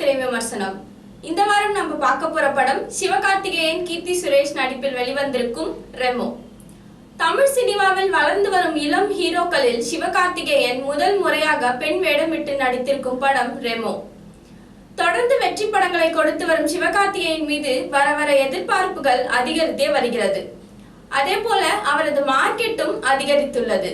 திரை விமர்சனம். இந்த வாரம் நம்ம பார்க்க போற படம் சிவகார்த்திகேயன் கீர்த்தி சுரேஷ் நடிப்பில் வெளிவந்திருக்கும் ரெமோ. தமிழ் சினிமாவில் வளர்ந்து வரும் இளம் ஹீரோக்களில் சிவகார்த்திகேயன் முதல் முறையாக பெண் வேடமிட்டு நடித்திருக்கும் படம் ரெமோ. தொடர்ந்து வெற்றி படங்களை கொடுத்து வரும் சிவகார்த்திகேயன் மீது வர வர எதிர்பார்ப்புகள் அதிகரித்தே வருகிறது. அதே போல அவரது மார்க்கெட்டும் அதிகரித்துள்ளது.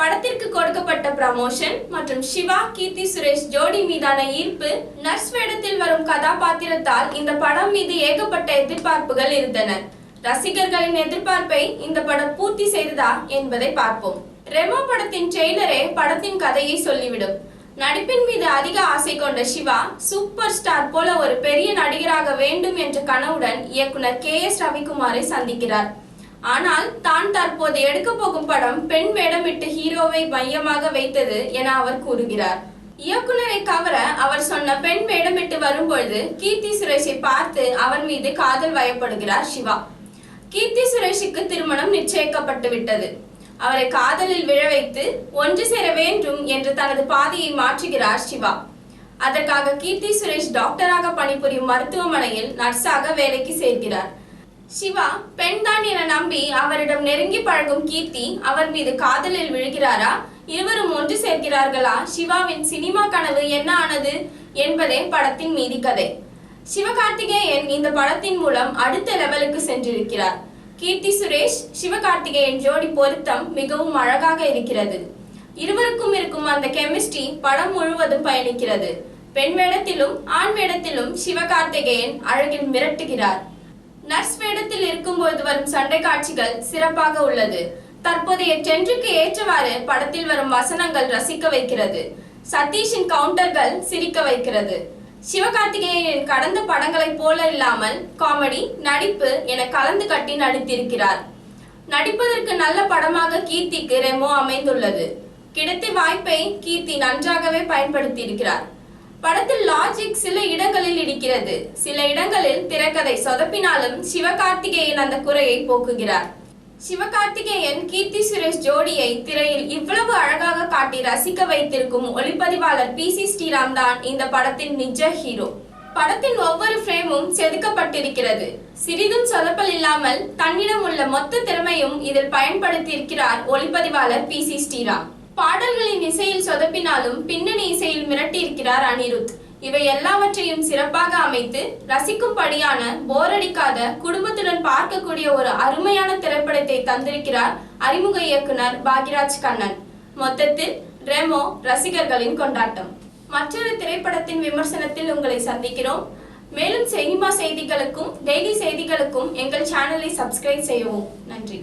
படத்திற்கு கொடுக்கப்பட்ட ப்ரமோஷன் மற்றும் சிவா கீர்த்தி சுரேஷ் ஜோடி மீதான ஈர்ப்பு நர்ஸ் வேடத்தில் வரும் கதாபாத்திரத்தால் இந்த படம் மீது ஏகப்பட்ட எதிர்பார்ப்புகள் இருந்தன. ரசிகர்களின் எதிர்பார்ப்பை இந்த படம் பூர்த்தி செய்ததா என்பதை பார்ப்போம். ரெமோ படத்தின் ட்ரெய்லரே படத்தின் கதையை சொல்லிவிடும். நடிப்பின் மீது அதிக ஆசை கொண்ட சிவா சூப்பர் ஸ்டார் போல ஒரு பெரிய நடிகராக வேண்டும் என்ற கனவுடன் இயக்குனர் கே எஸ் ரவிக்குமாரை சந்திக்கிறார். ஆனால் தான் தற்போது எடுக்க போகும் படம் பெண் வேடமிட்டு ஹீரோவை மையமாக வைத்தது என அவர் கூறுகிறார். இயக்குனரை கவர அவர் சொன்ன பெண் வேடமிட்டு வரும்பொழுது கீர்த்தி சுரேஷை பார்த்து அவர் மீது காதல் வயப்படுகிறார் சிவா. கீர்த்தி சுரேஷுக்கு திருமணம் நிச்சயிக்கப்பட்டு விட்டது. அவரை காதலில் விழ வைத்து ஒன்று சேர வேண்டும் என்று தனது பாதையை மாற்றுகிறார் சிவா. அதற்காக கீர்த்தி சுரேஷ் டாக்டராக பணிபுரியும் மருத்துவமனையில் நர்ஸாக வேலைக்கு சேர்க்கிறார் சிவா பெண்தான் என நம்பி அவரிடம் நெருங்கி பழகும் கீர்த்தி அவர் மீது காதலில் விழுகிறாரா? இருவரும் ஒன்று சேர்க்கிறார்களா? சிவாவின் சினிமா கனவு என்ன ஆனது என்பதே படத்தின் மீதி கதை. சிவகார்த்திகேயன் இந்த படத்தின் மூலம் அடுத்த லெவலுக்கு சென்றிருக்கிறார். கீர்த்தி சுரேஷ் சிவகார்த்திகேயன் ஜோடி பொருத்தம் மிகவும் அழகாக இருக்கிறது. இருவருக்கும் இருக்கும் அந்த கெமிஸ்ட்ரி படம் முழுவதும் பயணிக்கிறது. பெண் வேடத்திலும் ஆண் வேடத்திலும் சிவகார்த்திகேயன் அழகில் மிரட்டுகிறார். நர்ஸ் வேடத்தில் இருக்கும்போது வரும் சண்டை காட்சிகள் சிறப்பாக உள்ளது. தற்போதைய ட்ரெண்டுக்கு ஏற்றவாறு படத்தில் வரும் வசனங்கள் ரசிக்க வைக்கிறது. சதீஷின் கவுண்டர்கள் சிரிக்க வைக்கிறது. சிவகார்த்திகேயனின் கடந்த படங்களைப் போல இல்லாமல் காமெடி நடிப்பு என கலந்து கட்டி நடித்திருக்கிறார். நடிப்பதற்கு நல்ல படமாக கீர்த்திக்கு ரெமோ அமைந்துள்ளது. கிடைத்த வாய்ப்பை கீர்த்தி நன்றாகவே பயன்படுத்தியிருக்கிறார். படத்தில் லாஜிக் சில இடங்களில் இடிக்கிறது சில இடங்களில் திரைக்கதை சொதப்பினாலும் சிவகார்த்திகேயன் அந்த குறையை போக்குகிறார். சிவகார்த்திகேயன் கீர்த்தி சுரேஷ் ஜோடியை திரையில் இவ்வளவு அழகாக காட்டி ரசிக்க வைத்திருக்கும் ஒளிப்பதிவாளர் பி சி ஸ்ரீராம் தான் இந்த படத்தின் நிஜ ஹீரோ படத்தின் ஒவ்வொரு ஃப்ரேமும் செதுக்கப்பட்டிருக்கிறது. சிறிதும் சொதப்பல் இல்லாமல் தன்னிடம் உள்ள மொத்த திறமையும் இதில் பயன்படுத்தியிருக்கிறார் ஒளிப்பதிவாளர் பி சி ஸ்ரீராம். பாடல்களின் இசையில் சொதப்பினாலும் பின்னணி இசையில் மிரட்டியிருக்கிறார் அனிருத். இவை எல்லாவற்றையும் சிறப்பாக அமைத்து ரசிக்கும்படியான போரடிக்காத குடும்பத்துடன் பார்க்கக்கூடிய ஒரு அருமையான திரைப்படத்தை தந்திருக்கிறார் அறிமுக இயக்குனர் பாகிராஜ் கண்ணன். மொத்தத்தில் ரெமோ ரசிகர்களின் கொண்டாட்டம். மற்றொரு திரைப்படத்தின் விமர்சனத்தில் உங்களை சந்திக்கிறோம். மேலும் சினிமா செய்திகளுக்கும் டெய்லி செய்திகளுக்கும் எங்கள் சேனலை சப்ஸ்கிரைப் செய்யவும். நன்றி.